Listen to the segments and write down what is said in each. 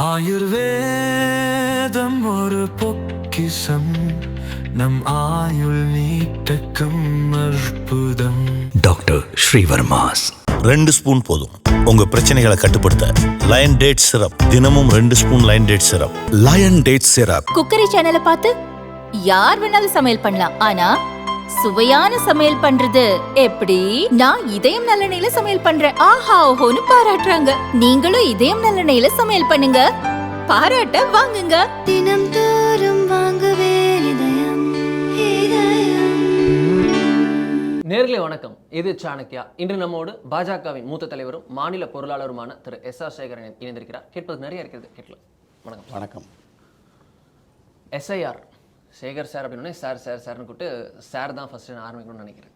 ஆயுர்வேதம் ஒரு பொக்கிசம் நம் ஆயுள் நீட்டக்கும் அற்புதம். டாக்டர் ஸ்ரீவர்மாஸ். ரெண்டு ஸ்பூன் போதும். உங்க பிரச்சனைகளை கட்டுப்படுத்த லயன் டேட் சிரப் தினமும் ரெண்டு spoon lion date syrup lion date syrup cookery சேனலை பார்த்து யார் வேணாலும் சமையல் பண்ணலாம். ஆனா சுவையான சமையல் பண்றது. எப்படி? நான் இதயம் நல்லெண்ணெயில சமையல் பண்றேன். ஆஹா ஓஹோன்னு பாராட்டுறாங்க. நீங்களும் இதயம் நல்லெண்ணெயில சமையல் பண்ணுங்க. பாராட்ட வாங்குங்க. தினம் தோறும் வாங்குவே இதயம் இதயம். நேர்களே வணக்கம். இது சாணக்யா. இன்று நம்மோடு பாஜகவின் மூத்த தலைவரும் மாநில பொருளாளருமான திரு எஸ் ஆர் சேகரன் இணைந்திருக்கிறார். கேட்பது நிறைய இருக்கிறது. கேட்கலாம். வணக்கம். வணக்கம். எஸ்ஐஆர் சேகர் சார் அப்படின்னே சார் சார் சார்னு கூப்பிட்டு சார் தான் ஃபஸ்ட்டு நான் ஆரம்பிக்கணும்னு நினைக்கிறேன்.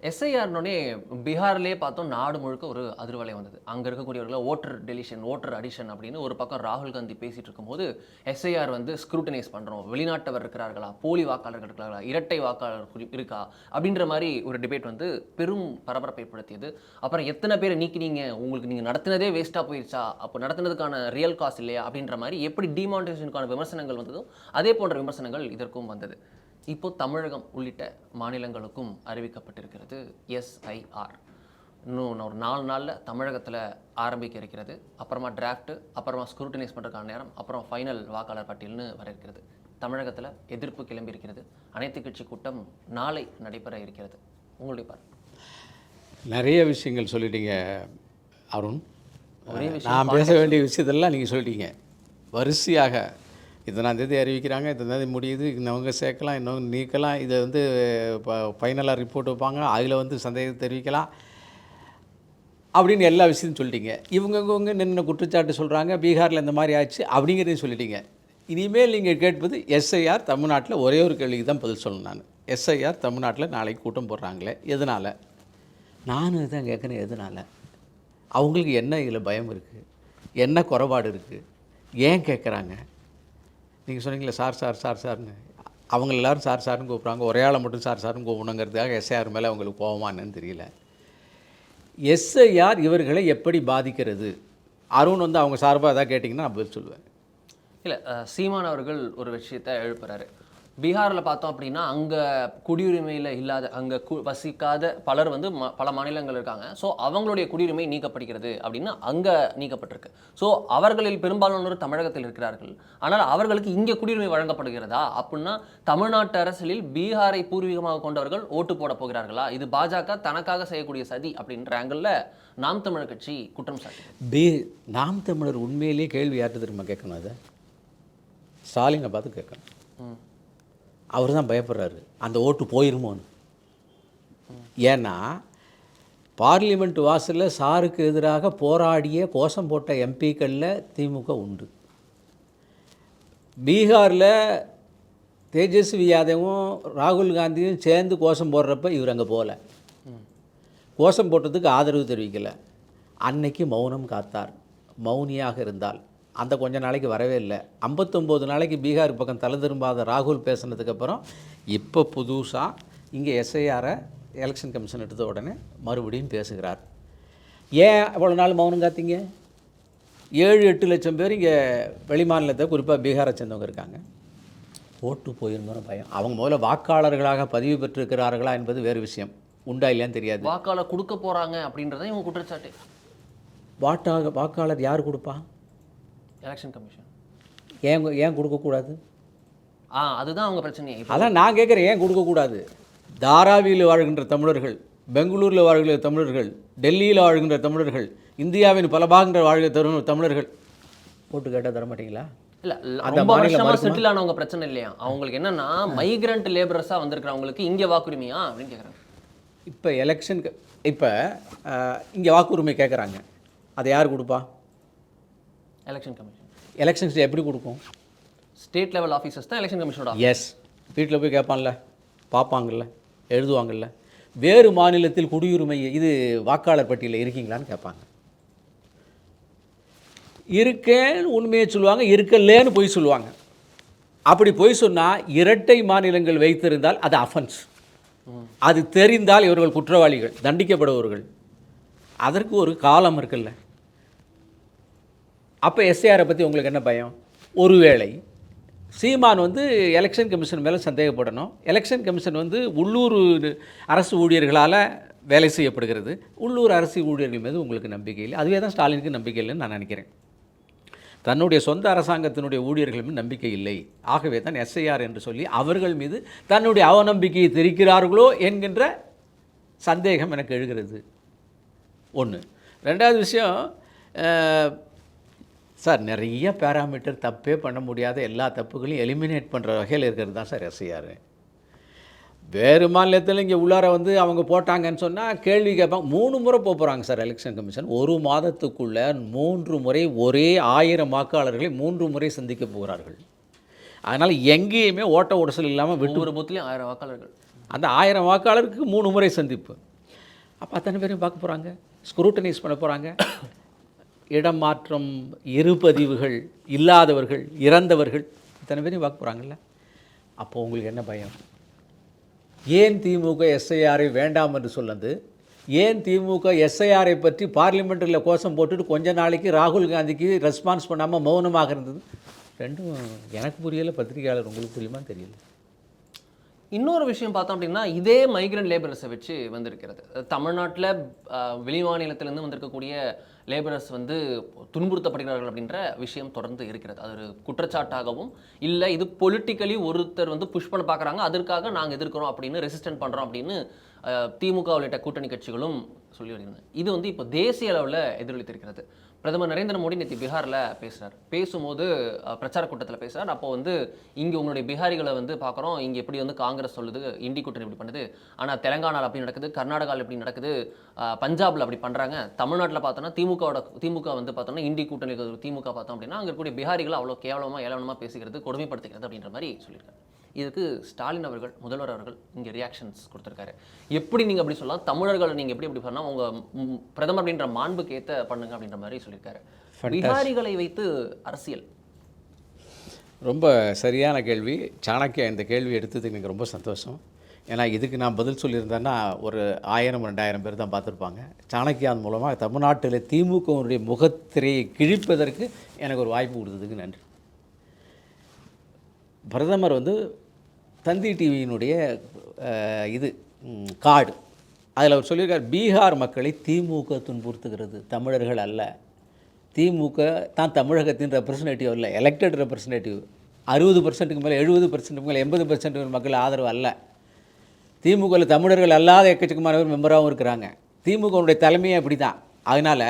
எஸ்ஐஆர்னோடனே பீகார்லேயே பார்த்தோம் நாடு முழுக்க ஒரு அதிர்வலை வந்தது. அங்கே இருக்கக்கூடியவர்களை ஓட்டர் டெலிஷன் ஓட்டர் அடிஷன் அப்படின்னு ஒரு பக்கம் ராகுல் காந்தி பேசிகிட்டு இருக்கும்போது எஸ்ஐஆர் வந்து ஸ்க்ரூட்டனைஸ் பண்ணுறோம் வெளிநாட்டவர் இருக்கிறார்களா? போலி வாக்காளர்கள் இருக்கிறார்களா? இரட்டை வாக்காளர் குறி- இருக்கா? அப்படின்ற மாதிரி ஒரு டிபேட் வந்து பெரும் பரபரப்பை ஏற்படுத்தியது. அப்புறம் எத்தனை பேர் நீக்கினீங்க? உங்களுக்கு நீங்கள் நடத்தினதே வேஸ்ட்டாக போயிடுச்சா அப்போ நடத்தினதுக்கான ரியல் காஸ்ட் இல்லையா? அப்படின்ற மாதிரி எப்படி டிமானிட்டேஷனுக்கான விமர்சனங்கள் வந்ததோ அதே போன்ற விமர்சனங்கள் இதற்கும் வந்தது. இப்போ தமிழகம் உள்ளிட்ட மாநிலங்களுக்கும் அறிவிக்கப்பட்டிருக்கிறது எஸ்ஐஆர் இன்னும் ஒரு நாலு நாளில் தமிழகத்தில் ஆரம்பிக்க இருக்கிறது. அப்புறமா டிராஃப்ட் அப்புறமா ஸ்க்ரூட்டனைஸ் பண்ணுறதுக்கான நேரம் அப்புறம் ஃபைனல் வாக்காளர் பட்டியல்னு வர இருக்கிறது. தமிழகத்தில் எதிர்ப்பு கிளம்பி இருக்கிறது. அனைத்து கட்சி கூட்டம் நாளை நடைபெற இருக்கிறது. உங்களுடைய பார்வை? நிறைய விஷயங்கள் சொல்லிட்டீங்க அருண். நான் பேச வேண்டிய விஷயத்தெல்லாம் நீங்கள் சொல்லிட்டீங்க. வரிசையாக இத்தனாந்தேதி அறிவிக்கிறாங்க இத்தனாம் தேதி முடியுது. இன்னவங்க சேர்க்கலாம் இன்னவங்க நீக்கலாம். இதை வந்து ஃபைனலாக ரிப்போர்ட் வைப்பாங்க. அதில் வந்து சந்தேகத்தை தெரிவிக்கலாம். அப்படின்னு எல்லா விஷயத்தையும் சொல்லிட்டீங்க. இவங்கவுங்க நின்று குற்றச்சாட்டு சொல்கிறாங்க பீகாரில் இந்த மாதிரி ஆச்சு அப்படிங்கிறதையும் சொல்லிட்டீங்க. இனிமேல் நீங்கள் கேட்பது எஸ்ஐஆர் தமிழ்நாட்டில் ஒரே ஒரு கேள்விக்கு தான் பதில் சொல்லணும் நான். எஸ்ஐஆர் தமிழ்நாட்டில் நாளைக்கு கூட்டம் போடுறாங்களே எதனால்? நானும் இதான் கேட்குறேன் எதனால்? அவங்களுக்கு என்ன இதில் பயம் இருக்குது என்ன குறைபாடு இருக்குது ஏன் கேட்குறாங்க? நீங்கள் சொன்னீங்களே சார் சார் சார் சார்னு. அவங்க எல்லாரும் சார் சார்னு கூப்பிட்றாங்க. ஒரே ஆளை மட்டும் சார் சார்னு கூப்பிடணுங்கிறதுக்காக எஸ்ஐஆர் மேலே அவங்களுக்கு கோவமானு தெரியல. எஸ்ஐஆர் இவர்களை எப்படி பாதிக்கிறது? அருண் வந்து அவங்க சார்பாக எதாவது கேட்டிங்கன்னா நான் பதில் சொல்லுவேன். இல்லை சீமான் அவர்கள் ஒரு விஷயத்தை எழுப்புறாரு. பீகாரில் பார்த்தோம் அப்படின்னா அங்கே குடியுரிமையில் இல்லாத அங்கே கு வசிக்காத பலர் வந்து ம பல மாநிலங்கள் இருக்காங்க. ஸோ அவங்களுடைய குடியுரிமை நீக்கப்படுகிறது அப்படின்னு அங்கே நீக்கப்பட்டிருக்கு. ஸோ அவர்களில் பெரும்பாலானோர் தமிழகத்தில் இருக்கிறார்கள். ஆனால் அவர்களுக்கு இங்கே குடியுரிமை வழங்கப்படுகிறதா அப்படின்னா தமிழ்நாட்டு அரசியலில் பீகாரை பூர்வீகமாக கொண்டவர்கள் ஓட்டு போட போகிறார்களா? இது பாஜக தனக்காக செய்யக்கூடிய சதி அப்படின்ற ஆங்கிளில் நாம் தமிழர் கட்சி குற்றம் சாட்டி பி நாம் தமிழர் உண்மையிலேயே கேள்வி யார்கிட்ட திரும்ப கேட்கணும் அதை? ஸ்டாலினை பார்த்து கேட்கணும். அவர் தான் பயப்படுறாரு. அந்த ஓட்டு போயிருமோன்னு ஏன்னா பார்லிமெண்ட் வாசலில் சாருக்கு எதிராக போராடிய கோஷம் போட்ட எம்பிக்களில் திமுக உண்டு. பீகாரில் தேஜஸ்வி யாதவும் ராகுல் காந்தியும் சேர்ந்து கோஷம் போடுறப்ப இவர் அங்கே போகல கோஷம் போட்டதுக்கு ஆதரவு தெரிவிக்கலை. அன்னைக்கு மௌனம் காத்தார். மௌனியாக இருந்தால். அந்த கொஞ்ச நாளைக்கு வரவே இல்லை. ஐம்பத்தொம்போது நாளைக்கு பீகார் பக்கம் தலை திரும்பாத ராகுல் பேசுனதுக்கப்புறம் இப்போ புதுசாக இங்கே எஸ்ஐஆரை எலெக்ஷன் கமிஷன் எடுத்த உடனே மறுபடியும் பேசுகிறார். ஏன் அவ்வளோ நாள் மௌனம் காத்தீங்க? ஏழு எட்டு லட்சம் பேர் இங்கே வெளிமாநிலத்தை குறிப்பாக பீகாரை சேர்ந்தவங்க இருக்காங்க. ஓட்டு போயிருந்தோன்னு பயம். அவங்க முதல்ல வாக்காளர்களாக பதிவு பெற்றிருக்கிறார்களா என்பது வேறு விஷயம். உண்டா இல்லையான்னு தெரியாது. வாக்காளர் கொடுக்க போறாங்க அப்படின்றத இவங்க குற்றச்சாட்டு. வாட்டாக வாக்காளர் யார் கொடுப்பா? எலெக்ஷன் கமிஷன் ஏன் ஏன் கொடுக்கக்கூடாது ஆ அதுதான் அவங்க பிரச்சனையே. அதான் நான் கேட்குறேன் ஏன் கொடுக்கக்கூடாது தாராவியில் வாழ்கின்ற தமிழர்கள் பெங்களூரில் வாழ்கிற தமிழர்கள் டெல்லியில் வாழ்கின்ற தமிழர்கள் இந்தியாவின் பல பாகங்கள் வாழ்கிற தமிழர்கள். ஓட்டு கேட்டால் தர மாட்டீங்களா இல்ல? செட்டில் ஆனவங்க பிரச்சனை இல்லையா? அவங்களுக்கு என்னன்னா மைக்ரண்ட் லேபரஸா வந்திருக்கிறவங்களுக்கு இங்க வாக்குரிமையா அப்படின்னு கேக்குறாங்க. இப்போ எலெக்ஷன் இப்போ இங்கே வாக்குரிமை கேட்குறாங்க அதை யார் கொடுப்பா? எலெக்ஷன் கமிஷன் எலெக்ஷன்ஸ் எப்படி கொடுக்கும்? ஸ்டேட் லெவல் ஆஃபீஸர்ஸ் தான் எலெக்ஷன் கமிஷனோட எஸ் வீட்டில் போய் கேட்பான்ல பார்ப்பாங்கல்ல எழுதுவாங்கல்ல. வேறு மாநிலத்தில் குடியுரிமை இது வாக்காளர் பட்டியலில் இருக்கீங்களான்னு கேட்பாங்க. இருக்கேன்னு உண்மையை சொல்லுவாங்க இருக்கலேன்னு பொய் சொல்லுவாங்க. அப்படி பொய் சொன்னால் இரட்டை மாநிலங்கள் வைத்திருந்தால் அது அஃபென்ஸ் அது தெரிந்தால் இவர்கள் குற்றவாளிகள் தண்டிக்கப்படுபவர்கள். அதற்கு ஒரு காலம் இருக்குல்ல. அப்போ எஸ்ஏஆரை பற்றி உங்களுக்கு என்ன பயம்? ஒருவேளை சீமான் வந்து எலெக்ஷன் கமிஷன் மேலே சந்தேகப்படணும். எலெக்ஷன் கமிஷன் வந்து உள்ளூர் அரசு ஊழியர்களால் வேலை செய்யப்படுகிறது. உள்ளூர் அரசு ஊழியர்கள் மீது உங்களுக்கு நம்பிக்கை இல்லை. அதுவே தான் ஸ்டாலினுக்கு நம்பிக்கை இல்லைன்னு நான் நினைக்கிறேன். தன்னுடைய சொந்த அரசாங்கத்தினுடைய ஊழியர்கள் மீது நம்பிக்கை இல்லை. ஆகவே தான் எஸ்ஐஆர் என்று சொல்லி அவர்கள் மீது தன்னுடைய அவநம்பிக்கையை தெரிக்கிறார்களோ என்கின்ற சந்தேகம் எனக்கு எழுகிறது. ஒன்று ரெண்டாவது விஷயம் சார் நிறைய பேராமீட்டர் தப்பே பண்ண முடியாத எல்லா தப்புகளையும் எலிமினேட் பண்ணுற வகையில் இருக்கிறது தான் சார் எஸ்ஐஆர் வேறு மாநிலத்தில் இங்கே உள்ளார வந்து அவங்க போட்டாங்கன்னு சொன்னால் கேள்வி கேட்பாங்க. மூணு முறை போக போகிறாங்க சார் எலெக்ஷன் கமிஷன் ஒரு மாதத்துக்குள்ள மூன்று முறை ஒரே ஆயிரம் வாக்காளர்களை மூன்று முறை சந்திக்க போகிறார்கள். அதனால் எங்கேயுமே ஓட்ட உடசல் இல்லாமல் விட்டு ஒவ்வொரு பூத்துலேயும் ஆயிரம் வாக்காளர்கள். அந்த ஆயிரம் வாக்காளருக்கு மூணு முறை சந்திப்பு. அப்போ அத்தனை பேரையும் பார்க்க போகிறாங்க ஸ்க்ரூட்டனைஸ் பண்ண போகிறாங்க இடம் மாற்றம் இருபதிவுகள் இல்லாதவர்கள் இறந்தவர்கள் இத்தனை பேரையும் பார்க்க போகிறாங்கல்ல அப்போ உங்களுக்கு என்ன பயம்? ஏன் திமுக எஸ்ஐஆரை வேண்டாம் என்று சொன்னது? ஏன் திமுக எஸ்ஐஆரை பற்றி பார்லிமெண்ட்டில் கோஷம் போட்டுட்டு கொஞ்ச நாளைக்கு ராகுல் காந்திக்கு ரெஸ்பான்ஸ் பண்ணாமல் மௌனமாக இருந்தது? ரெண்டும் எனக்கு புரியலை பத்திரிகையாளர் உங்களுக்கு புரியுமான்னு தெரியல. இன்னொரு விஷயம் பார்த்தோம் அப்படின்னா இதே மைக்ரண்ட் லேபரர்ஸை வச்சு வந்திருக்கிறது. தமிழ்நாட்டில் வெளி மாநிலத்திலேருந்து வந்திருக்கக்கூடிய லேபரர்ஸ் வந்து துன்புறுத்தப்படுகிறார்கள் அப்படின்ற விஷயம் தொடர்ந்து இருக்கிறது. அது ஒரு குற்றச்சாட்டாகவும் இல்லை இது பொலிட்டிக்கலி ஒருத்தர் வந்து புஷ் பண்ண பார்க்குறாங்க அதற்காக நாங்கள் எதிர்க்கிறோம் அப்படின்னு ரெசிஸ்டன்ட் பண்ணுறோம் அப்படின்னு திமுக உள்ளிட்ட கூட்டணி கட்சிகளும் சொல்லி வருகிறது இது வந்து இப்போ தேசிய அளவில் எதிரொலித்திருக்கிறது. பிரதமர் நரேந்திர மோடி நேற்று பீகாரில் பேசுகிறார் பேசும்போது பிரச்சார கூட்டத்தில் பேசுகிறார் அப்போ வந்து இங்கே உங்களுடைய பீகாரிகளை வந்து பார்க்குறோம் இங்கே எப்படி வந்து காங்கிரஸ் சொல்லுது இண்டி கூட்டணி இப்படி பண்ணுது. ஆனால் தெலங்கானாவில் அப்படி நடக்குது கர்நாடகாவில் இப்படி நடக்குது பஞ்சாபில் பஞ்சாப்ல அப்படி பண்ணுறாங்க தமிழ்நாட்டில் பார்த்தோன்னா திமுகவோட திமுக வந்து பார்த்தோன்னா இண்டி கூட்டணி திமுக பார்த்தோம் அப்படின்னா அங்கே இருக்கக்கூடிய பீகாரிகளை அவ்வளோ கேவலமாக ஏளனமாக பேசுகிறது கொடுமைப்படுத்துகிறது அப்படின்ற மாதிரி சொல்லியிருக்காரு இதுக்கு ஸ்டாலின் அவர்கள் முதல்வர் அவர்கள் இங்கே ரியாக்ஷன்ஸ் கொடுத்துருக்காரு. எப்படி நீங்கள் அப்படி சொல்லலாம்? தமிழர்களை நீங்கள் எப்படி எப்படி பண்ணால் உங்கள் பிரதமர் அப்படின்ற மாண்புக்கு ஏற்ற பண்ணுங்க அப்படின்ற மாதிரி சொல்லியிருக்காரு. பிகாரிகளை வைத்து அரசியல். ரொம்ப சரியான கேள்வி. சாணக்கியா இந்த கேள்வி எடுத்ததுக்கு எனக்கு ரொம்ப சந்தோஷம். ஏன்னா இதுக்கு நான் பதில் சொல்லியிருந்தேன்னா ஒரு ஆயிரம் ரெண்டாயிரம் பேர் தான் பார்த்துருப்பாங்க. சாணக்கியான் மூலமாக தமிழ்நாட்டில் திமுகவுடைய முகத்திரையை கிழிப்பதற்கு எனக்கு ஒரு வாய்ப்பு கொடுத்ததுக்கு நன்றி. பிரதமர் வந்து தந்தி டிவியினுடைய இது கார்டு அதில் அவர் சொல்லியிருக்கார் பீகார் மக்களை திமுக துன்புறுத்துகிறது. தமிழர்கள் அல்ல. திமுக தான் தமிழகத்தின் ரெப்ரசன்டேட்டிவ் இல்லை எலெக்டட் ரெப்ரசன்டேட்டிவ் அறுபது பர்சன்ட்டுக்கு மேலே எழுபது பர்சன்ட்டுக்கு மேலே எண்பது பர்சன்ட் மக்கள் ஆதரவு அல்ல. திமுகவில் தமிழர்கள் அல்லாத எக்கச்சக்கமானவர் மெம்பராகவும் இருக்கிறாங்க. திமுகவுடைய தலைமையே அப்படி தான் அதனால்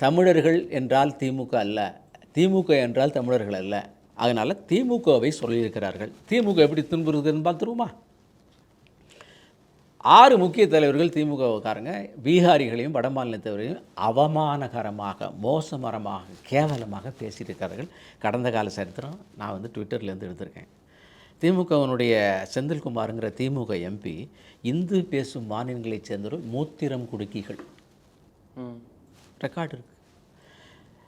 தமிழர்கள் என்றால் திமுக அல்ல. திமுக என்றால் தமிழர்கள் அல்ல. அதனால் திமுகவை சொல்லியிருக்கிறார்கள். திமுக எப்படி துன்புறுதுன்னு பார்த்துருவோமா ஆறு முக்கிய தலைவர்கள் திமுகவுக்காரங்க பீகாரிகளையும் வடமாநிலத்தவரையும் அவமானகரமாக மோசமரமாக கேவலமாக பேசியிருக்கிறார்கள். கடந்த கால சரித்திரம் நான் வந்து ட்விட்டர்லேருந்து எடுத்திருக்கேன். திமுகவினுடைய செந்தில்குமாருங்கிற திமுக எம்பி இந்து பேசும் மாநிலங்களைச் சேர்ந்தவர்கள் மூத்திரம் குடுக்கிகள். ரெக்கார்டு இருக்குது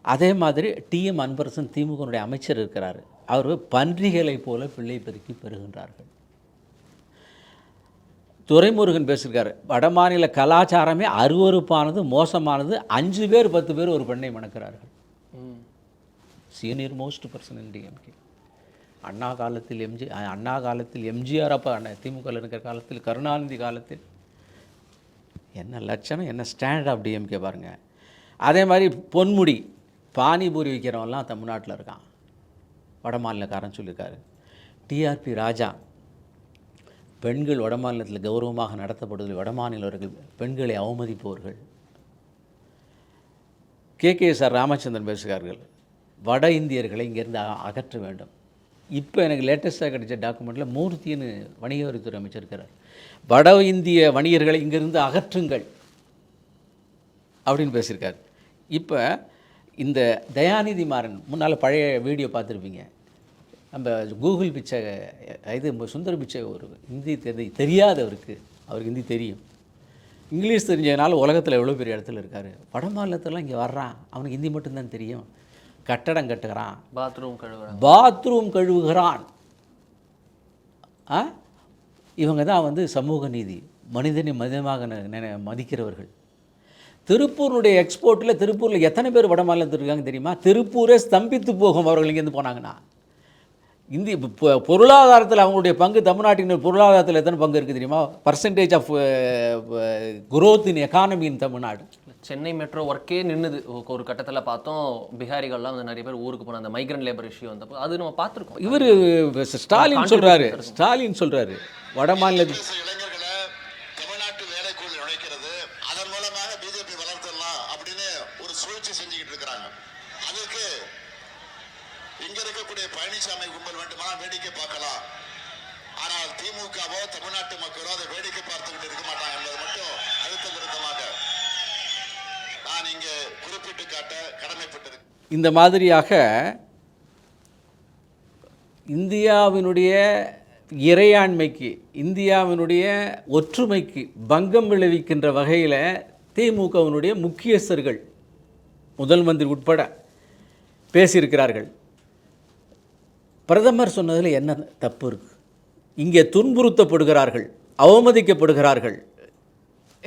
அதே மாதிரி டிஎம் அன்பரசன் திமுகனுடைய அமைச்சர் இருக்கிறார். அவர் பன்றிகளைப் போல பிள்ளை பெருக்கி பெறுகின்றார்கள். துரைமுருகன் பேசியிருக்காரு. வடமாநில கலாச்சாரமே அருவருப்பானது மோசமானது. அஞ்சு பேர் பத்து பேர் ஒரு பெண்ணை மணக்கிறார்கள். Senior most person in DMK Anna காலத்தில் எம்ஜி அண்ணா காலத்தில் எம்ஜிஆர் அப்போ அண்ணா திமுகவில் இருக்கிற காலத்தில் கருணாநிதி காலத்தில். என்ன லட்சணம் என்ன ஸ்டாண்டர்ட் ஆஃப் டிஎம்கே பாருங்கள் அதே மாதிரி பொன்முடி பானிபூரி விற்கிறவன்லாம் தமிழ்நாட்டில் இருக்கான். வட மாநிலக்காரன் சொல்லியிருக்காரு டிஆர்பி ராஜா பெண்கள் வட மாநிலத்தில் கௌரவமாக நடத்தப்படுவதில் வட மாநிலவர்கள் பெண்களை அவமதிப்பவர்கள். கே. கே. சார் ராமச்சந்திரன் பேசுகிறார்கள். வட இந்தியர்களை இங்கேருந்து அகற்ற வேண்டும். இப்போ எனக்கு லேட்டஸ்ட்டாக கிடைச்ச டாக்குமெண்ட்டில் மூர்த்தின்னு வணிக வரித்துறை அமைச்சர் இருக்கிறார். வட இந்திய வணிகர்களை இங்கேருந்து அகற்றுங்கள் அப்படின்னு பேசியிருக்காரு. இப்போ இந்த தயாநிதி மாறன் முன்னால் பழைய வீடியோ பார்த்துருப்பீங்க. நம்ம கூகுள் பிச்சை இது சுந்தர பிச்சை ஒரு ஹிந்தி தெரி தெரியாதவருக்கு அவருக்கு ஹிந்தி தெரியும். இங்கிலீஷ் தெரிஞ்சதுனால உலகத்தில் எவ்வளோ பெரிய இடத்துல இருக்கார். வட மாநிலத்திலலாம் இங்கே வர்றான். அவனுக்கு ஹிந்தி மட்டும்தான் தெரியும். கட்டடம் கட்டுகிறான். பாத்ரூம் கழுவுறாங்க பாத்ரூம் கழுவுகிறான். ஆ? இவங்க தான் வந்து சமூக நீதி மனிதனை மனிதமாக மதிக்கிறவர்கள். திருப்பூருடைய எக்ஸ்போர்ட்டில் திருப்பூரில் எத்தனை பேர் வட மாநிலத்தில் இருக்காங்க தெரியுமா? திருப்பூரே ஸ்தம்பித்து போகும் அவர்கள் இங்கேருந்து போனாங்கன்னா. இந்திய பொ- பொருளாதாரத்தில் அவங்களுடைய பங்கு தமிழ்நாட்டின் பொருளாதாரத்தில் எத்தனை பங்கு இருக்குது தெரியுமா? Percentage of growth in economy in Tamil Nadu. Chennai metro ஒர்க்கே நின்னுது. ஒ- ஒரு கட்டத்தில் பார்த்தோம் பிஹாரிகள்லாம் வந்து நிறைய பேர் ஊருக்கு போன அந்த மைக்ரண்ட் லேபர் இஷ்யூ வந்தப்போ அது நம்ம பார்த்துருக்கோம். இவர் ஸ்டாலின் சொல்கிறாரு ஸ்டாலின் சொல்கிறாரு வட மாநிலத்தில் பேசுற இளைஞர்களை தமிழ்நாட்டு வேலைக்குள் நுழைக்கிறது அதன் மூலமாக பிஜேபி வளர்த்துடலாம் அப்படின்னு ஒரு சூழ்ச்சி செஞ்சுக்கிட்டு இருக்கிறாங்க அதுக்கு இங்க இருக்கக்கூடிய பழனிசாமி கும்பல் வேண்டுமானால் வேடிக்கை பார்க்கலாம் ஆனால் திமுகவோ தமிழ்நாட்டு மக்களோ அதை வேடிக்கை பார்த்துக்கிட்டு இருக்க மாட்டாங்க என்பது மட்டும் அழுத்த திருத்தமாக நான் இங்கே குறிப்பிட்டு காட்ட கடமைப்பட்டிருக்கிறேன் இந்த மாதிரியாக இந்தியாவினுடைய இறையாண்மைக்கு இந்தியாவினுடைய ஒற்றுமைக்கு பங்கம் விளைவிக்கின்ற வகையில் திமுகவினுடைய முக்கியஸ்தர்கள் முதல் மந்திரி உட்பட பேசியிருக்கிறார்கள். பிரதமர் சொன்னதில் என்ன தப்பு இருக்குது இங்கே துன்புறுத்தப்படுகிறார்கள் அவமதிக்கப்படுகிறார்கள்.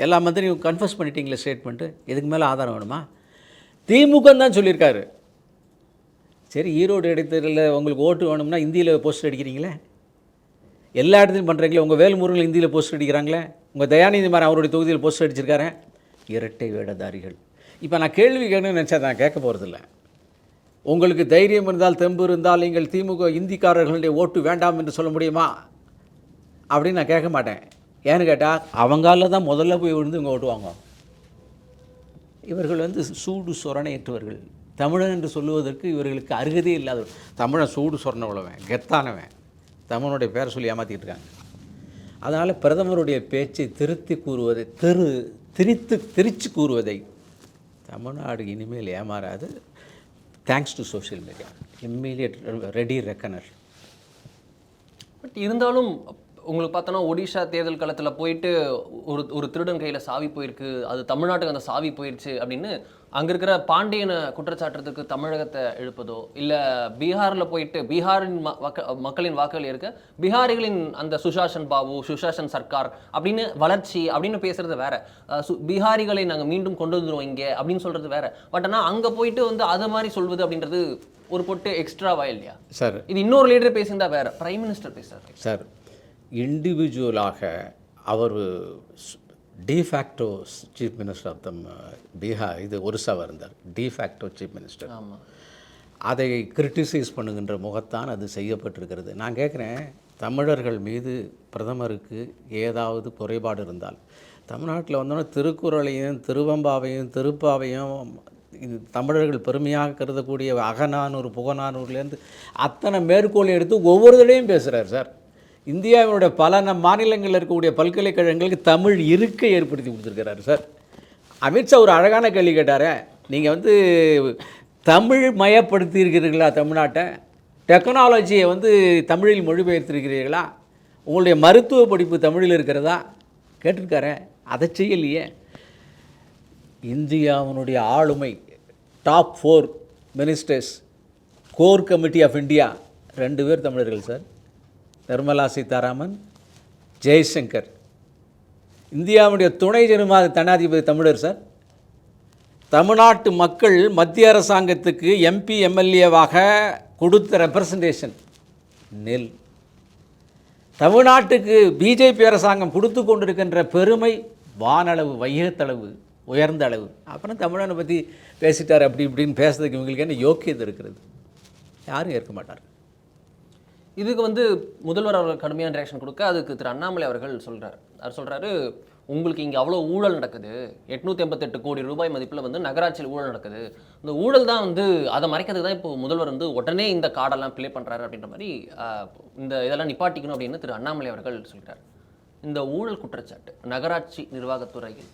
எல்லா மந்திரியும் கன்ஃபர்ஸ் பண்ணிட்டீங்களே ஸ்டேட்மெண்ட்டு இதுக்கு மேலே ஆதாரம் வேணுமா? திமுக தான் சொல்லியிருக்காரு. சரி ஈரோடு இடைத்தேர்தலில் உங்களுக்கு ஓட்டு வேணும்னா இந்தியில் போஸ்டர் அடிக்கிறீங்களே? எல்லா இடத்துலையும் பண்ணுறீங்களே உங்கள் வேல்முருகன் இந்தியில் போஸ்டர் அடிக்கிறாங்களே? உங்கள் தயாநிதி மாறன் அவருடைய தொகுதியில் போஸ்டர் அடிச்சிருக்காரு? இரட்டை வேடதாரிகள். இப்போ நான் கேள்வி கேட்கணும்னு நினச்சா நான் கேட்க போகிறதில்ல உங்களுக்கு தைரியம் இருந்தால் தெம்பு இருந்தால் நீங்கள் திமுக இந்திக்காரர்களுடைய ஓட்டு வேண்டாம் என்று சொல்ல முடியுமா? அப்படின்னு நான் கேட்க மாட்டேன். ஏன்னு கேட்டால் அவங்கால தான் முதல்ல போய் விழுந்து இங்கே ஓட்டு இவர்கள் வந்து சூடு சொரணையற்றவர்கள். தமிழன் என்று சொல்லுவதற்கு இவர்களுக்கு அருகதே இல்லாதவர். தமிழன் சூடு சொரண உள்ளவன் கெத்தானவன். தமிழனுடைய பேரை சொல்லி ஏமாற்றிக்கிட்டு இருக்காங்க. அதனால் பிரதமருடைய பேச்சை திருத்தி கூறுவதை திரு திரித்து திரிச்சு கூறுவதை தமிழ்நாடு இனிமேல் ஏமாறாது. Thanks to social media immediate ready reckoner but இருந்தாலும் உங்களுக்கு பார்த்தோன்னா ஒடிஷா தேர்தல் களத்தில் போயிட்டு ஒரு ஒரு திருடன் கையில் சாவி போயிருக்கு. அது தமிழ்நாட்டுக்கு அந்த சாவி போயிடுச்சு அப்படின்னு அங்கே இருக்கிற பாண்டியனை குற்றச்சாட்டுறதுக்கு தமிழகத்தை எழுப்பதோ இல்லை பீகாரில் போயிட்டு பீகாரின் மக்களின் வாக்குகள் இருக்க பீகாரிகளின் அந்த சுஷாசன் பாபு சுஷாசன் சர்க்கார் அப்படின்னு வளர்ச்சி அப்படின்னு பேசுறது வேற. பீகாரிகளை நாங்கள் மீண்டும் கொண்டு வந்துருவோம் இங்கே அப்படின்னு சொல்றது வேற. பட் ஆனால் அங்கே போயிட்டு வந்து அது மாதிரி சொல்வது அப்படின்றது ஒரு பொட்டு எக்ஸ்ட்ராவா இல்லையா? சார். இது இன்னொரு லீடர் பேசியிருந்தா வேற. பிரைம் மினிஸ்டர் பேசுறாரு. சார் இண்டிவிஜுவலாக அவர் de facto chief minister of the Bihar இது ஒரிசாவாக இருந்தார் டிஃபேக்டோ சீஃப் மினிஸ்டர் அதை கிரிட்டிசைஸ் பண்ணுகின்ற முகத்தான் அது செய்யப்பட்டிருக்கிறது. நான் கேட்குறேன் தமிழர்கள் மீது பிரதமருக்கு ஏதாவது குறைபாடு இருந்தால் தமிழ்நாட்டில் வந்தோன்னா திருக்குறளையும் திருவம்பாவையும் திருப்பாவையும் இது தமிழர்கள் பெருமையாக கருதக்கூடிய அகநானூறு புகநானூறுலேருந்து அத்தனை மேற்கோள் எடுத்து ஒவ்வொரு தடையும் பேசுகிறார் சார். இந்தியாவினுடைய பல மாநிலங்களில் இருக்கக்கூடிய பல்கலைக்கழகங்களுக்கு தமிழ் இருக்கை ஏற்படுத்தி கொடுத்துருக்கிறாரு சார். அமித்ஷா ஒரு அழகான கேள்வி கேட்டார். நீங்கள் வந்து தமிழ் மயப்படுத்தி இருக்கிறீர்களா தமிழ்நாட்டை? டெக்னாலஜியை வந்து தமிழில் மொழிபெயர்த்திருக்கிறீர்களா? உங்களுடைய மருத்துவ படிப்பு தமிழில் இருக்கிறதா? கேட்டிருக்காரு. அதை செய்யலையே. இந்தியாவினுடைய ஆளுமை top four ministers core committee of India ரெண்டு பேர் தமிழர்கள் சார். நிர்மலா சீதாராமன் ஜெய்சங்கர். இந்தியாவுடைய துணை ஜனமாத ஜனாதிபதி தமிழர் சார். தமிழ்நாட்டு மக்கள் மத்திய அரசாங்கத்துக்கு எம்பி எம்எல்ஏவாக கொடுத்த ரெப்ரசன்டேஷன் நெல். தமிழ்நாட்டுக்கு பிஜேபி அரசாங்கம் கொடுத்து கொண்டிருக்கின்ற பெருமை வானளவு வையகத்தளவு உயர்ந்த அளவு. அப்புறம் தமிழனை பற்றி பேசிட்டார் அப்படி இப்படின்னு பேசுறதுக்கு இவங்களுக்கு என்ன யோக்கியது இருக்கிறது? யாரும் ஏற்க மாட்டார் இதுக்கு வந்து முதல்வர் அவர்கள் கடுமையான ரியாக்ஷன் கொடுக்க அதுக்கு திரு அண்ணாமலை அவர்கள் சொல்கிறார் அவர் சொல்கிறாரு உங்களுக்கு இங்கே அவ்வளோ ஊழல் நடக்குது. எட்நூற்றி எண்பத்தெட்டு கோடி ரூபாய் மதிப்பில் வந்து நகராட்சியில் ஊழல் நடக்குது. இந்த ஊழல் தான் வந்து அதை மறைக்கிறதுக்கு தான் இப்போ முதல்வர் வந்து உடனே இந்த கார்டெல்லாம் ப்ளே பண்ணுறாரு அப்படின்ற மாதிரி இந்த இதெல்லாம் நிப்பாட்டிக்கணும் அப்படின்னு திரு அண்ணாமலை அவர்கள் சொல்கிறார் இந்த ஊழல் குற்றச்சாட்டு நகராட்சி நிர்வாகத்துறையில்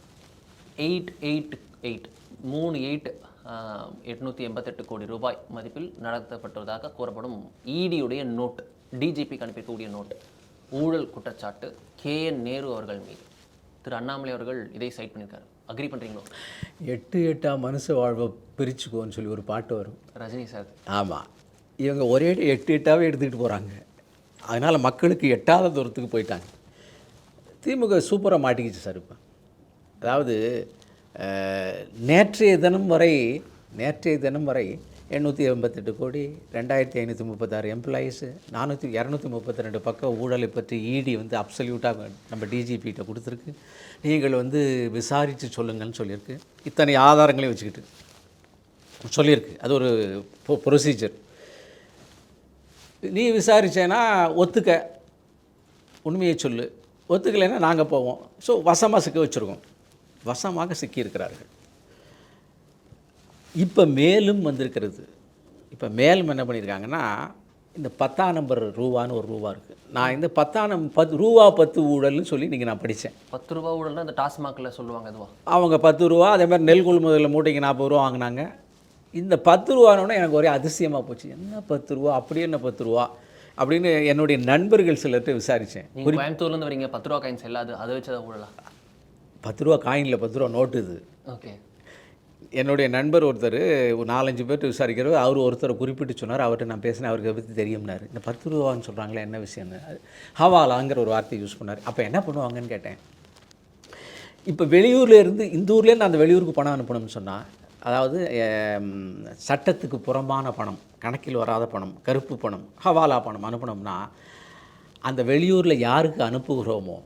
எயிட் எயிட் எயிட் மூணு எயிட் எட்நூற்றி எண்பத்தெட்டு கோடி ரூபாய் மதிப்பில் நடத்தப்பட்டதாக கூறப்படும் இடியுடைய நோட் டிஜிபிக்கு அனுப்பியிருக்கக்கூடிய நோட் ஊழல் குற்றச்சாட்டு கே என் நேரு அவர்கள் மீது. திரு அண்ணாமலை அவர்கள் இதை சைட் பண்ணியிருக்காரு. அக்ரி பண்ணுறீங்களோ எட்டு எட்டா மனுஷ வாழ்வை பிரிச்சுக்கோன்னு சொல்லி ஒரு பாட்டு வரும். ரஜினி சார். ஆமாம் இவங்க ஒரே எட்டு எட்டாவே எடுத்துக்கிட்டு போகிறாங்க அதனால் மக்களுக்கு எட்டாத தூரத்துக்கு போயிட்டாங்க. திமுக சூப்பராக மாட்டிக்கிச்சு சார் இப்போ. அதாவது நேற்றைய தினம் வரை நேற்றைய தினம் வரை எண்ணூற்றி எண்பத்தெட்டு கோடி ரெண்டாயிரத்தி ஐநூற்றி முப்பத்தாறு எம்ப்ளாயீஸு நானூற்றி இரநூத்தி முப்பத்தி ரெண்டு பக்கம் ஊழலை பற்றி இடி வந்து அப்சல்யூட்டாக நம்ம டிஜிபிகிட்ட கொடுத்துருக்கு. நீங்கள் வந்து விசாரித்து சொல்லுங்கள்னு சொல்லியிருக்கு. இத்தனை ஆதாரங்களையும் வச்சுக்கிட்டு சொல்லியிருக்கு. அது ஒரு ப்ரொசீஜர் நீ விசாரிச்சேன்னா ஒத்துக்க. உண்மையை சொல்லு. ஒத்துக்கலைன்னா நாங்கள் போவோம். ஸோ வசமாக சிக்க வச்சுருக்கோம். வசமாக சிக்கியிருக்கிறார்கள். இப்போ மேலும் வந்திருக்கிறது. இப்போ மேலும் என்ன பண்ணியிருக்காங்கன்னா இந்த பத்தாம் நம்பர் ரூபான்னு ஒரு ரூபா இருக்குது நான் இந்த பத்தாம் நம் பத்து ரூபா பத்து ஊழல்னு சொல்லி நீங்கள் நான் படித்தேன் பத்து ரூபா ஊழல்னா இந்த டாஸ்மாகில் சொல்லுவாங்க அதுவா? அவங்க பத்து ரூபா அதே மாதிரி நெல் கொள்முதலில் மூட்டைக்கு நாற்பது ரூபா வாங்கினாங்க. இந்த பத்து ரூபானோடனே எனக்கு ஒரே அதிசயமாக போச்சு. என்ன பத்து ரூபா? அப்படி என்ன பத்து ரூபா? அப்படின்னு என்னுடைய நண்பர்கள் சிலர்கிட்ட விசாரித்தேன் கோயம்புத்தூர்லேருந்து வரீங்க பத்து ரூபா காயின்ஸ் எல்லாது அதை வச்சதா ஊழலா? பத்து ரூபா காயினில் பத்து ரூபா நோட்டு இது. ஓகே. என்னுடைய நண்பர் ஒருத்தர் ஒரு நாலஞ்சு பேர்ட்டு விசாரிக்கிறவர் அவர் ஒருத்தரை குறிப்பிட்டு சொன்னார் அவர்கிட்ட நான் பேசினேன் அவருக்கு பற்றி தெரியும்னாரு. இந்த பத்து ரூபான்னு சொல்கிறாங்களே என்ன விஷயம்னு. ஹவாலாங்கிற ஒரு வார்த்தையை யூஸ் பண்ணார். அப்போ என்ன பண்ணுவாங்கன்னு கேட்டேன். இப்போ வெளியூர்ல இருந்து இந்த ஊர்லேருந்து அந்த வெளியூருக்கு பணம் அனுப்பணும்னு சொன்னால் அதாவது சட்டத்துக்கு புறம்பான பணம் கணக்கில் வராத பணம் கருப்பு பணம் ஹவாலா பணம் அனுப்பணும்னா அந்த வெளியூரில் யாருக்கு அனுப்புகிறோமோ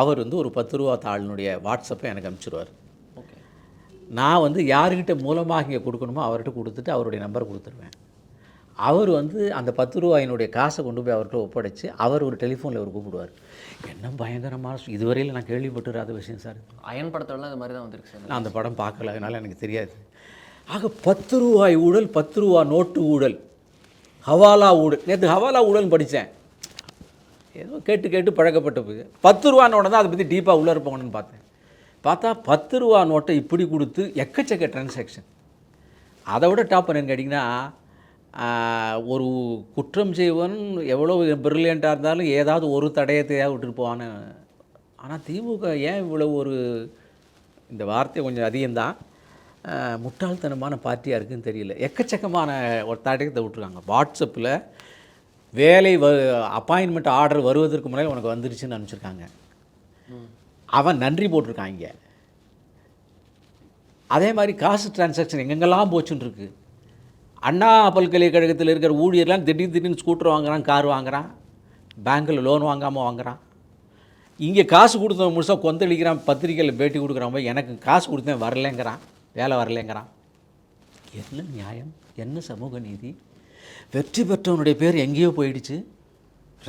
அவர் வந்து ஒரு பத்து ரூபா தாளினுடைய வாட்ஸ்அப்பை எனக்கு அனுப்பிச்சிடுவார் ஓகே. நான் வந்து யார்கிட்ட மூலமாக இங்கே கொடுக்கணுமோ அவர்கிட்ட கொடுத்துட்டு அவருடைய நம்பர் கொடுத்துருவேன். அவர் வந்து அந்த பத்து ரூபாயினுடைய காசை கொண்டு போய் அவர்கிட்ட ஒப்படைச்சு அவர் ஒரு டெலிஃபோனில் அவர் கூப்பிடுவார். என்ன பயங்கரமான இதுவரையில் நான் கேள்விப்பட்டுறாத விஷயம் சார். அயன் படத்துலலாம் இது மாதிரி தான் வந்திருக்கு சார். நான் அந்த படம் பார்க்கல அதனால் எனக்கு தெரியாது. ஆக பத்து ரூபாய் ஊழல் பத்து ரூபா நோட்டு ஊழல் ஹவாலா ஊழல் நேற்று ஹவாலா ஊழல் படித்தேன் ஏதோ கேட்டு கேட்டு பழக்கப்பட்ட போய் பத்து ரூபா நோட்டை தான் அதை பற்றி டீப்பாக உள்ளே இருப்பாங்கன்னு பார்த்தேன். பார்த்தா பத்து ரூபா நோட்டை இப்படி கொடுத்து எக்கச்சக்க டிரான்சாக்ஷன் அதை விட டாப் என்னன்னு கேட்டிங்கன்னா ஒரு குற்றம் செய்வன் எவ்வளோ பிரில்லியண்ட்டாக இருந்தாலும் ஏதாவது ஒரு தடயத்தையாக விட்டுட்டு போவான்னு. ஆனால் திமுக ஏன் இவ்வளோ ஒரு இந்த வார்த்தை கொஞ்சம் அதிகம்தான்? முட்டாள்தனமான பார்ட்டியாக இருக்குதுன்னு தெரியல. எக்கச்சக்கமான ஒரு தடயத்தை விட்டுருக்காங்க. வாட்ஸ்அப்பில் வேலை வ அப்பாயின்மெண்ட் ஆர்டர் வருவதற்கு முன்னாடி உனக்கு வந்துருச்சுன்னு அனுப்பிச்சிருக்காங்க அவன் நன்றி போட்டிருக்காங்க அதே மாதிரி காசு டிரான்சாக்ஷன் எங்கெங்கெல்லாம் போச்சுன்னு இருக்கு அண்ணா பல்கலைக்கழகத்தில் இருக்கிற ஊழியர்லாம் திடீர் திடீர்னு ஸ்கூட்டர் வாங்குறான் கார் வாங்குறான் பேங்க்கில் லோன் வாங்காமல் வாங்குறான். இங்கே காசு கொடுத்தவன் முழுசாக கொந்தளிக்கிறான் பத்திரிக்கையில் பேட்டி கொடுக்குறான் போய் எனக்கு காசு கொடுத்தேன் வரலைங்கிறான் வேலை வரலைங்கிறான். என்ன நியாயம்? என்ன சமூக நீதி? வெற்றி பெற்றவனுடைய பேர் எங்கேயோ போயிடுச்சு.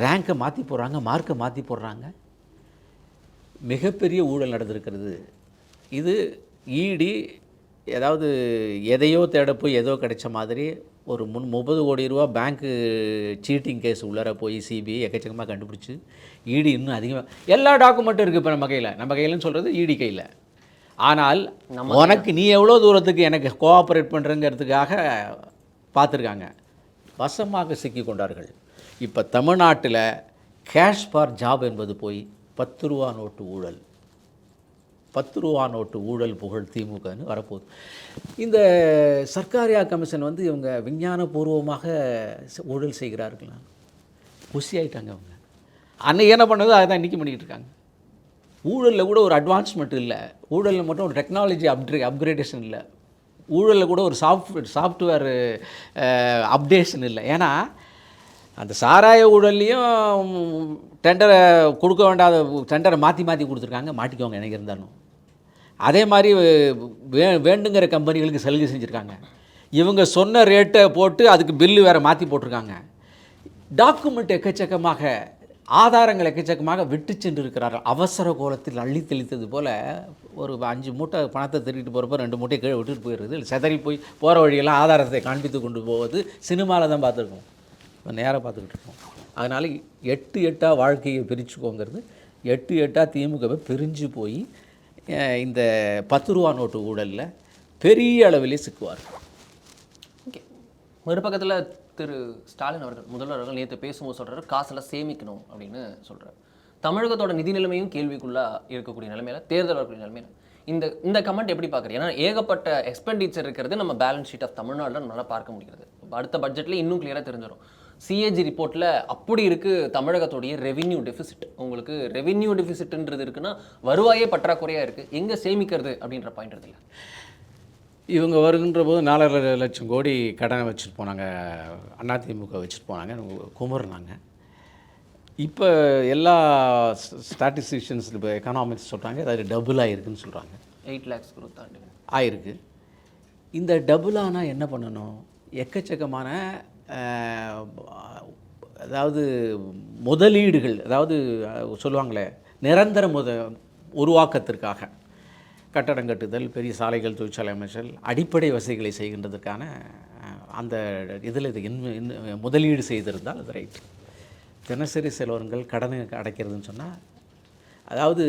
ரேங்கை மாற்றி போடுறாங்க மார்க்கை மாற்றி போடுறாங்க. மிகப்பெரிய ஊழல் நடந்திருக்கிறது. இது ஈடி ஏதாவது எதையோ தேட போய் ஏதோ கிடைச்ச மாதிரி ஒரு முன் முப்பது கோடி ரூபா பேங்க்கு சீட்டிங் கேஸ் உள்ளார போய் சிபிஐ எக்கச்சக்கமாக கண்டுபிடிச்சி ஈடி இன்னும் அதிகமாக எல்லா டாக்குமெண்ட்டும் இருக்குது இப்போ நம்ம கையில். நம்ம கையிலன்னு சொல்கிறது ஈடி கையில். ஆனால் உனக்கு நீ எவ்வளோ தூரத்துக்கு எனக்கு கோஆப்ரேட் பண்ணுறங்கிறதுக்காக பார்த்துருக்காங்க. வசமாக சிக்கி கொண்டார்கள் இப்போ தமிழ்நாட்டில் கேஷ் ஃபார் ஜாப் என்பது போய் பத்து ரூபா நோட்டு ஊழல். பத்து ரூபா நோட்டு ஊழல் புகழ் திமுகன்னு வரப்போகுது. இந்த சர்க்காரியா கமிஷன் வந்து இவங்க விஞ்ஞானபூர்வமாக ஊழல் செய்கிறார்களா? குசி ஆகிட்டாங்க அவங்க. அன்னைக்கு என்ன பண்ணதோ அதை தான் இன்றைக்கி பண்ணிக்கிட்டு இருக்காங்க. ஊழலில் கூட ஒரு அட்வான்ஸ்மெண்ட் இல்லை. ஊழலில் மட்டும் ஒரு டெக்னாலஜி அப்ட்ரே அப்கிரேடேஷன் இல்லை. ஊழலில் கூட ஒரு சாஃப்ட்வேர் சாஃப்ட்வேர் அப்டேஷன் இல்லை. ஏன்னா அந்த சாராய ஊழல்லையும் டெண்டரை கொடுக்க வேண்டாத டெண்டரை மாற்றி மாற்றி கொடுத்துருக்காங்க. மாட்டிக்கோங்க எனக்கு இருந்தாலும். அதே மாதிரி வே வேண்டுங்கிற கம்பெனிகளுக்கு சலுகை செஞ்சுருக்காங்க. இவங்க சொன்ன ரேட்டை போட்டு அதுக்கு பில்லு வேறு மாற்றி போட்டிருக்காங்க. டாக்குமெண்ட் எக்கச்சக்கமாக ஆதாரங்கள் எக்கச்சக்கமாக விட்டு சென்று இருக்கிறார்கள் அவசர கோலத்தில் அள்ளி தெளித்தது போல் ஒரு அஞ்சு மூட்டை பணத்தை திருட்டு போகிறப்ப ரெண்டு மூட்டையை கீழே விட்டுட்டு போயிடுது செதறி போய் போகிற வழியெல்லாம் ஆதாரத்தை காண்பித்து கொண்டு போவது சினிமாவில் தான் பார்த்துருக்கோம். இப்போ நேராக பார்த்துக்கிட்டு இருக்கோம். அதனால் எட்டு எட்டாக வாழ்க்கையை பிரிச்சுக்கோங்கிறது எட்டு எட்டாக திமுகவை பிரிஞ்சு போய் இந்த பத்து ரூபா நோட்டு ஊழலில் பெரிய அளவிலே சிக்குவார்கள். ஓகே. மறுபக்கத்தில் திரு ஸ்டாலின் அவர்கள் முதல்வர் அவர்கள் நேற்று பேசும்போது சொல்கிறார் காசெல்லாம் சேமிக்கணும் அப்படின்னு சொல்கிறார் தமிழகத்தோட நிதி நிலைமையும் கேள்விக்குள்ளாக இருக்கக்கூடிய நிலைமையில தேர்தல் வரக்கூடிய நிலைமையில. இந்த இந்த கமெண்ட் எப்படி பார்க்குறீங்க? ஏன்னா ஏகப்பட்ட எக்ஸ்பெண்டிச்சர் இருக்கிறது நம்ம பேலன்ஸ் ஷீட் ஆஃப் தமிழ்நாட்டில் நல்லா பார்க்க முடிகிறது. அடுத்த பட்ஜெட்டில் இன்னும் கிளியராக தெரிஞ்சிடும் சிஏஜி ரிப்போர்ட்டில் அப்படி இருக்குது தமிழகத்துடைய ரெவின்யூ டெஃபிசிட் உங்களுக்கு ரெவின்யூ டெஃபிசிட்ன்றது இருக்குன்னா வருவாயே பற்றாக்குறையாக இருக்குது எங்கே சேமிக்கிறது அப்படின்ற பாயிண்ட் இருக்குல்ல இவங்க வருகின்ற போது நாலரை லட்சம் கோடி கடனை வச்சுட்டு போனாங்க. அதிமுக வச்சுட்டு போனாங்க. குமர்னாங்க இப்போ எல்லா ஸ்டாட்டிஸ்டிஷியன்ஸ் இப்போ எக்கனாமிக்ஸ் சொல்கிறாங்க அது டபுள் ஆகிருக்குன்னு சொல்கிறாங்க எயிட் லேக்ஸ் குரூப் தாண்டி ஆயிருக்கு. இந்த டபுள் ஆனால் என்ன பண்ணணும்? எக்கச்சக்கமான அதாவது முதலீடுகள் அதாவது சொல்லுவாங்களே நிரந்தர முத உருவாக்கத்திற்காக. கட்டடம் கட்டுதல் பெரிய சாலைகள் தொழிற்சாலை அமைச்சல் அடிப்படை வசதிகளை செய்கின்றதற்கான அஹ், அந்த இதில் இது இன்னும் முதலீடு செய்திருந்தால் அது ரைட் தினசரி செலவங்கள் கடனை அடைக்கிறதுன்னு சொன்னால் அதாவது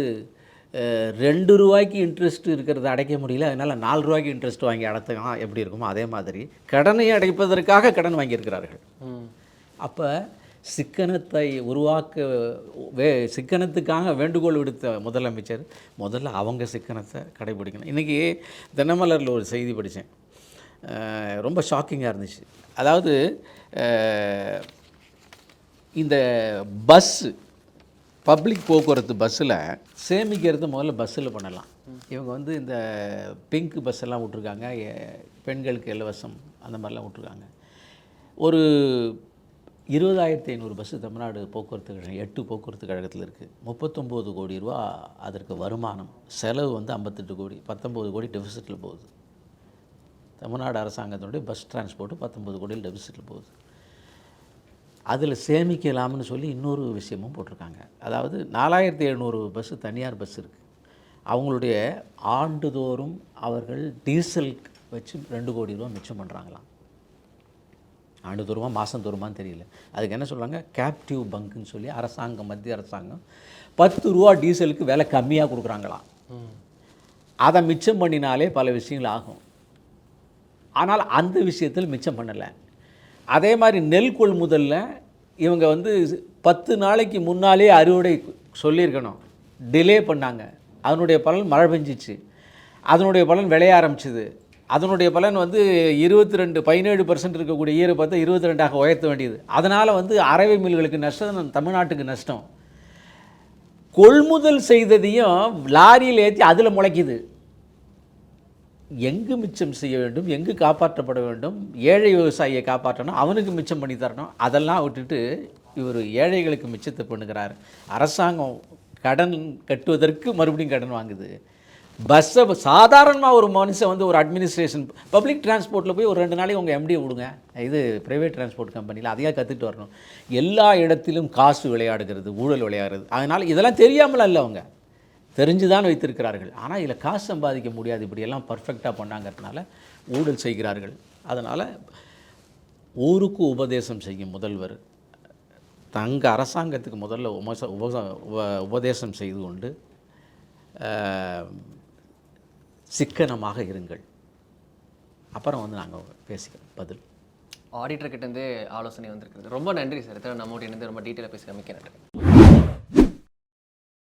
ரெண்டு ரூபாய்க்கு இன்ட்ரெஸ்ட் இருக்கிறத அடைக்க முடியல அதனால் நாலு ரூபாய்க்கு இன்ட்ரெஸ்ட் வாங்கி அடைத்தா எப்படி இருக்குமோ அதே மாதிரி கடனை அடைப்பதற்காக கடன் வாங்கியிருக்கிறார்கள். அப்போ சிக்கனத்தை உருவாக்க வே சிக்கனத்துக்காக வேண்டுகோள் விடுத்த முதலமைச்சர் முதல்ல அவங்க சிக்கனத்தை கடைபிடிக்கணும். இன்றைக்கி தினமலரில் ஒரு செய்தி படித்தேன். ரொம்ப ஷாக்கிங்காக இருந்துச்சு. அதாவது இந்த பஸ்ஸு பப்ளிக் போக்குவரத்து பஸ்ஸில் சேமிக்கிறது முதல்ல பஸ்ஸில் பண்ணலாம். இவங்க வந்து இந்த பிங்க் பஸ் எல்லாம் விட்ருக்காங்க பெண்களுக்கு இலவசம் அந்த மாதிரிலாம் விட்ருக்காங்க ஒரு இருபதாயிரத்தி ஐநூறு பஸ்ஸு தமிழ்நாடு போக்குவரத்து கழகம் எட்டு போக்குவரத்து கழகத்தில் இருக்குது முப்பத்தொம்போது கோடி ரூபா அதற்கு வருமானம். செலவு வந்து ஐம்பத்தெட்டு கோடி பத்தொம்போது கோடி டெபிசிட்டில் போகுது. தமிழ்நாடு அரசாங்கத்தினுடைய பஸ் டிரான்ஸ்போர்ட்டு பத்தொம்போது கோடியில் டெபிசிட்டில் போகுது. அதில் சேமிக்கலாம்னு சொல்லி இன்னொரு விஷயமும் போட்டிருக்காங்க. அதாவது நாலாயிரத்தி எழுநூறு பஸ்ஸு தனியார் பஸ் இருக்குது அவங்களுடைய ஆண்டுதோறும் அவர்கள் டீசல் வச்சு ரெண்டு கோடி ரூபா மிச்சம் பண்ணுறாங்களாம் ஆண்டுதோறுமா மாதம் தோறுமான்னு தெரியல. அதுக்கு என்ன சொல்கிறாங்க கேப்டிவ் பங்குன்னு சொல்லி அரசாங்கம் மத்திய அரசாங்கம் பத்து ரூபா டீசலுக்கு விலை கம்மியாக கொடுக்குறாங்களாம். அதை மிச்சம் பண்ணினாலே பல விஷயங்கள் ஆகும். ஆனால் அந்த விஷயத்தில் மிச்சம் பண்ணலை. அதே மாதிரி நெல் கொள்முதலில் இவங்க வந்து பத்து நாளைக்கு முன்னாலே அறுவடை சொல்லியிருக்கணும். டிலே பண்ணாங்க. அதனுடைய பலன் மழை பெஞ்சிச்சு. அதனுடைய பலன் விளைய ஆரம்பிச்சிது. அதனுடைய பலன் வந்து இருபத்தி ரெண்டு பதினேழு பர்சன்ட் இருக்கக்கூடிய ஈரப்பத்தை இருபத்தி ரெண்டாக உயர்த்த வேண்டியது. அதனால் வந்து அரவை மில்களுக்கு நஷ்டம் தமிழ்நாட்டுக்கு நஷ்டம். கொள்முதல் செய்ததையும் லாரியில் ஏற்றி அதில் முளைக்குது. எங்கு மிச்சம் செய்ய வேண்டும் எங்கு காப்பாற்றப்பட வேண்டும் ஏழை விவசாயியை காப்பாற்றணும் அவனுக்கு மிச்சம் பண்ணி தரணும் அதெல்லாம் விட்டுட்டு இவர் ஏழைகளுக்கு மிச்சத்தை பண்ணுகிறார். அரசாங்கம் கடன் கட்டுவதற்கு மறுபடியும் கடன் வாங்குது. பஸ்ஸை சாதாரணமாக ஒரு மனுஷன் வந்து ஒரு அட்மினிஸ்ட்ரேஷன் பப்ளிக் டிரான்ஸ்போர்ட்டில் போய் ஒரு ரெண்டு நாளைக்கு உங்கள் எம்டி விடுங்க. இது ப்ரைவேட் டிரான்ஸ்போர்ட் கம்பெனியில் அதையாக கற்றுட்டு வரணும். எல்லா இடத்திலும் காசு விளையாடுகிறது ஊழல் விளையாடுறது அதனால் இதெல்லாம் தெரியாமல் அல்ல அவங்க. தெரிஞ்சு தான் வைத்திருக்கிறார்கள். ஆனால் இதில் காசு சம்பாதிக்க முடியாது. இப்படியெல்லாம் பர்ஃபெக்டாக பண்ணாங்கிறதுனால ஊழல் செய்கிறார்கள். அதனால் ஊருக்கு உபதேசம் செய்யும் முதல்வர் தங்க அரசாங்கத்துக்கு முதல்ல உமச உபச உப- உபதேசம் செய்து கொண்டு சிக்கனமாக இருங்கள். அப்புறம் வந்து நாங்கள் பேசிக்கிறோம். பதில். ஆடிட்டர்கிட்டேருந்தே ஆலோசனை வந்திருக்குது ரொம்ப நன்றி சார். நம்ம இருந்து ரொம்ப டீட்டெயிலாக பேசுகிற மிக்க நன்றி.